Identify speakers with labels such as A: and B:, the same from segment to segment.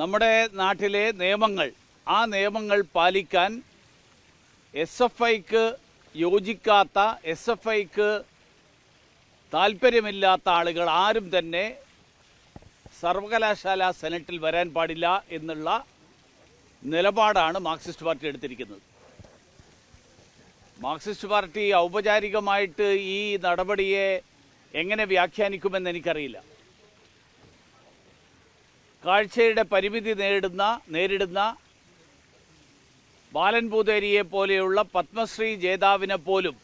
A: നമ്മുടെ നാട്ടിലെ നിയമങ്ങൾ ആ നിയമങ്ങൾ പാലിക്കാൻ എസ് എഫ് ഐക്ക് യോജിക്കാത്ത എസ് എഫ് ഐക്ക് താല്പര്യമില്ലാത്ത ആളുകൾ ആരും തന്നെ സർവകലാശാല സെനറ്റിൽ വരാൻ പാടില്ല എന്നുള്ള നിലപാടാണ് മാർക്സിസ്റ്റ് പാർട്ടി എടുത്തിരിക്കുന്നത്. മാർക്സിസ്റ്റ് പാർട്ടി ഔപചാരികമായിട്ട് ഈ നടപടിയെ എങ്ങനെ വ്യാഖ്യാനിക്കുമെന്ന് എനിക്കറിയില്ല. കാഴ്ചയുടെ പരിമിതി നേരിടുന്ന നേരിടുന്ന ബാലൻ പൂതേരിയെ പോലെയുള്ള പത്മശ്രീ ജേതാവിനെ പോലും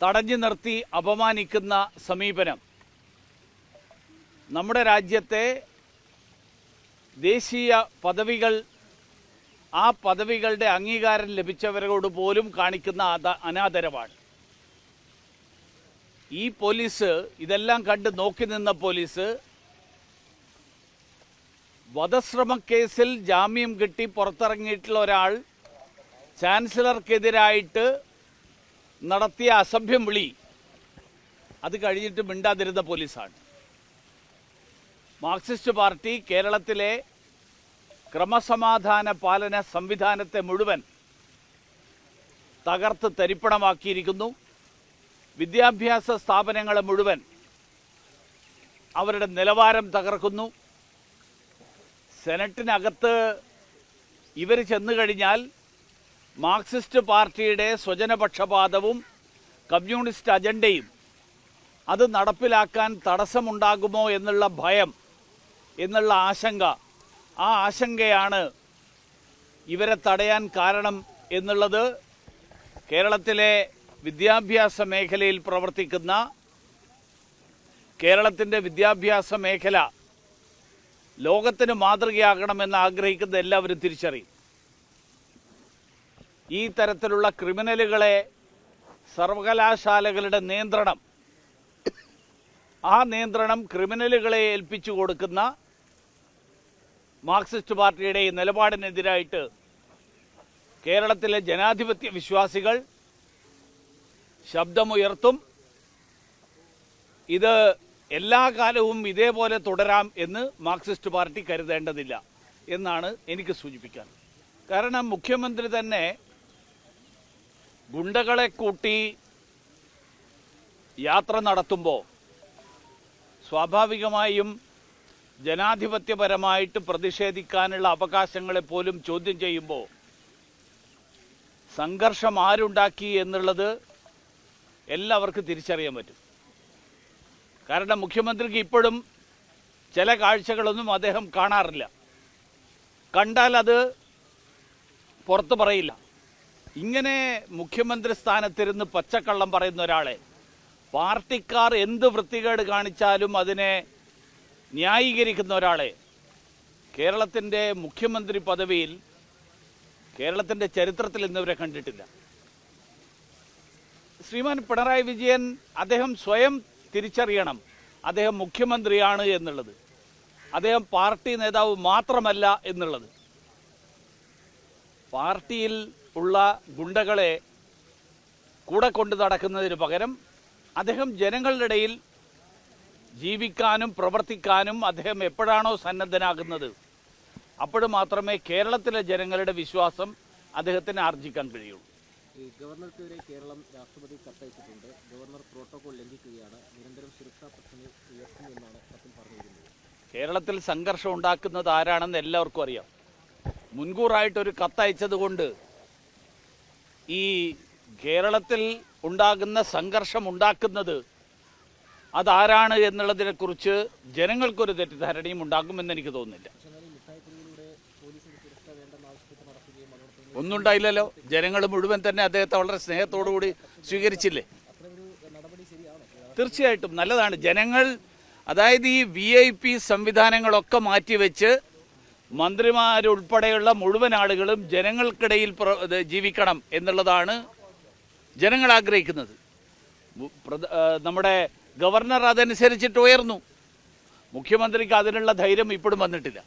A: തടഞ്ഞു നിർത്തി അപമാനിക്കുന്ന സമീപനം. നമ്മുടെ രാജ്യത്തെ ദേശീയ പദവികൾ ആ പദവികളുടെ അംഗീകാരം ലഭിച്ചവരോട് പോലും കാണിക്കുന്ന അനാദരവാണ്. ഈ പോലീസ് ഇതെല്ലാം കണ്ട് നോക്കി നിന്ന പോലീസ് വധശ്രമ കേസിൽ ജാമ്യം കിട്ടി പുറത്തിറങ്ങിയിട്ടുള്ള ഒരാൾ ചാൻസലർക്കെതിരായിട്ട് നടത്തിയ അസഭ്യം വിളി. അത് കഴിഞ്ഞിട്ട് മിണ്ടാതിരുന്ന പോലീസാണ്. മാർക്സിസ്റ്റ് പാർട്ടി കേരളത്തിലെ ക്രമസമാധാന പാലന സംവിധാനത്തെ മുഴുവൻ തകർത്ത് തരിപ്പണമാക്കിയിരിക്കുന്നു. വിദ്യാഭ്യാസ സ്ഥാപനങ്ങളെ മുഴുവൻ അവരുടെ നിലവാരം തകർക്കുന്നു. സെനറ്റിനകത്ത് ഇവർ ചെന്നു കഴിഞ്ഞാൽ മാർക്സിസ്റ്റ് പാർട്ടിയുടെ സ്വജനപക്ഷപാതവും കമ്മ്യൂണിസ്റ്റ് അജണ്ടയും അത് നടപ്പിലാക്കാൻ തടസ്സമുണ്ടാകുമോ എന്നുള്ള ഭയം എന്നുള്ള ആശങ്ക ആ ആശങ്കയാണ് ഇവരെ തടയാൻ കാരണം എന്നുള്ളത് കേരളത്തിലെ വിദ്യാഭ്യാസ മേഖലയിൽ പ്രവർത്തിക്കുന്ന കേരളത്തിന്റെ വിദ്യാഭ്യാസ മേഖല ലോകത്തിന് മാതൃകയാകണമെന്ന് ആഗ്രഹിക്കുന്ന എല്ലാവരും തിരിച്ചറിയും. ഈ തരത്തിലുള്ള ക്രിമിനലുകളെ സർവകലാശാലകളുടെ നിയന്ത്രണം ആ നിയന്ത്രണം ക്രിമിനലുകളെ ഏൽപ്പിച്ചു കൊടുക്കുന്ന മാർക്സിസ്റ്റ് പാർട്ടിയുടെ നിലപാടിനെതിരായിട്ട് കേരളത്തിലെ ജനാധിപത്യ വിശ്വാസികൾ ശബ്ദമുയർത്തും. ഇത് എല്ലാ കാലവും ഇതേപോലെ തുടരാം എന്ന് മാർക്സിസ്റ്റ് പാർട്ടി കരുതേണ്ടതില്ല എന്നാണ് എനിക്ക് സൂചിപ്പിക്കാൻ. കാരണം മുഖ്യമന്ത്രി തന്നെ ഗുണ്ടകളെ കൂട്ടി യാത്ര നടത്തുമ്പോൾ സ്വാഭാവികമായും ജനാധിപത്യപരമായിട്ട് പ്രതിഷേധിക്കാനുള്ള അവകാശങ്ങളെപ്പോലും ചോദ്യം ചെയ്യുമ്പോൾ സംഘർഷം ആരുണ്ടാക്കി എന്നുള്ളത് എല്ലാവർക്കും തിരിച്ചറിയാൻ പറ്റും. കാരണം മുഖ്യമന്ത്രിക്ക് ഇപ്പോഴും ചില കാഴ്ചകളൊന്നും അദ്ദേഹം കാണാറില്ല. കണ്ടാൽ അത് പുറത്തു പറയില്ല. ഇങ്ങനെ മുഖ്യമന്ത്രി സ്ഥാനത്തിരുന്ന് പച്ചക്കള്ളം പറയുന്ന ഒരാളെ പാർട്ടിക്കാർ എന്ത് വൃത്തികേട് കാണിച്ചാലും അതിനെ ന്യായീകരിക്കുന്ന ഒരാളെ കേരളത്തിന്റെ മുഖ്യമന്ത്രി പദവിയിൽ കേരളത്തിന്റെ ചരിത്രത്തിൽ ഇന്നിവരെ കണ്ടിട്ടില്ല. ശ്രീമാൻ പിണറായി വിജയൻ അദ്ദേഹം സ്വയം തിരിച്ചറിയണം. അദ്ദേഹം മുഖ്യമന്ത്രിയാണ് എന്നുള്ളത്. അദ്ദേഹം പാർട്ടി നേതാവ് മാത്രമല്ല എന്നുള്ളത്. പാർട്ടിയിൽ ഉള്ള ഗുണ്ടകളെ കൂടെ കൊണ്ടു നടക്കുന്നതിന് പകരം അദ്ദേഹം ജനങ്ങളുടെ ഇടയിൽ ജീവിക്കാനും പ്രവർത്തിക്കാനും അദ്ദേഹം എപ്പോഴാണോ സന്നദ്ധനാകുന്നത് അപ്പോൾ മാത്രമേ കേരളത്തിലെ ജനങ്ങളുടെ വിശ്വാസം അദ്ദേഹത്തിന് ആർജിക്കാൻ കഴിയുള്ളൂ.
B: ഈ ഗവർണർക്കെതിരെ കേരളം രാഷ്ട്രപതി കത്തയച്ചിട്ടുണ്ട്. ഗവർണർ പ്രോട്ടോകോൾ ലംഘിക്കുകയാണ്. നിരന്തരം സുരക്ഷാ പ്രശ്നങ്ങൾ ഉയർത്തുമെന്നാണ് കത്തിൽ പറഞ്ഞിരിക്കുന്നത്.
A: കേരളത്തിൽ സംഘർഷം ഉണ്ടാക്കുന്നത് ആരാണെന്ന് എല്ലാവർക്കും അറിയാം. മുൻകൂറായിട്ടൊരു കത്തയച്ചത് കൊണ്ട് ഈ കേരളത്തിൽ ഉണ്ടാകുന്ന സംഘർഷം ഉണ്ടാക്കുന്നത് അതാരാണ് എന്നുള്ളതിനെക്കുറിച്ച് ജനങ്ങൾക്കൊരു തെറ്റിദ്ധാരണയും ഉണ്ടാകുമെന്ന് എനിക്ക് തോന്നുന്നില്ല.
B: നടത്തുകയും അതോടൊപ്പം
A: ഒന്നും ഉണ്ടായില്ലല്ലോ ജനങ്ങൾ മുഴുവൻ തന്നെ അദ്ദേഹത്തെ വളരെ സ്നേഹത്തോടുകൂടി സ്വീകരിച്ചില്ലേ? തീർച്ചയായിട്ടും നല്ലതാണ്. ജനങ്ങൾ അതായത് ഈ വി ഐ പി സംവിധാനങ്ങളൊക്കെ മാറ്റിവെച്ച് മന്ത്രിമാരുൾപ്പെടെയുള്ള മുഴുവൻ ആളുകളും ജനങ്ങൾക്കിടയിൽ ജീവിക്കണം എന്നുള്ളതാണ് ജനങ്ങൾ ആഗ്രഹിക്കുന്നത്. നമ്മുടെ ഗവർണർ അതനുസരിച്ചിട്ട് ഉയർന്നു. മുഖ്യമന്ത്രിക്ക് അതിനുള്ള ധൈര്യം ഇപ്പോഴും വന്നിട്ടില്ല.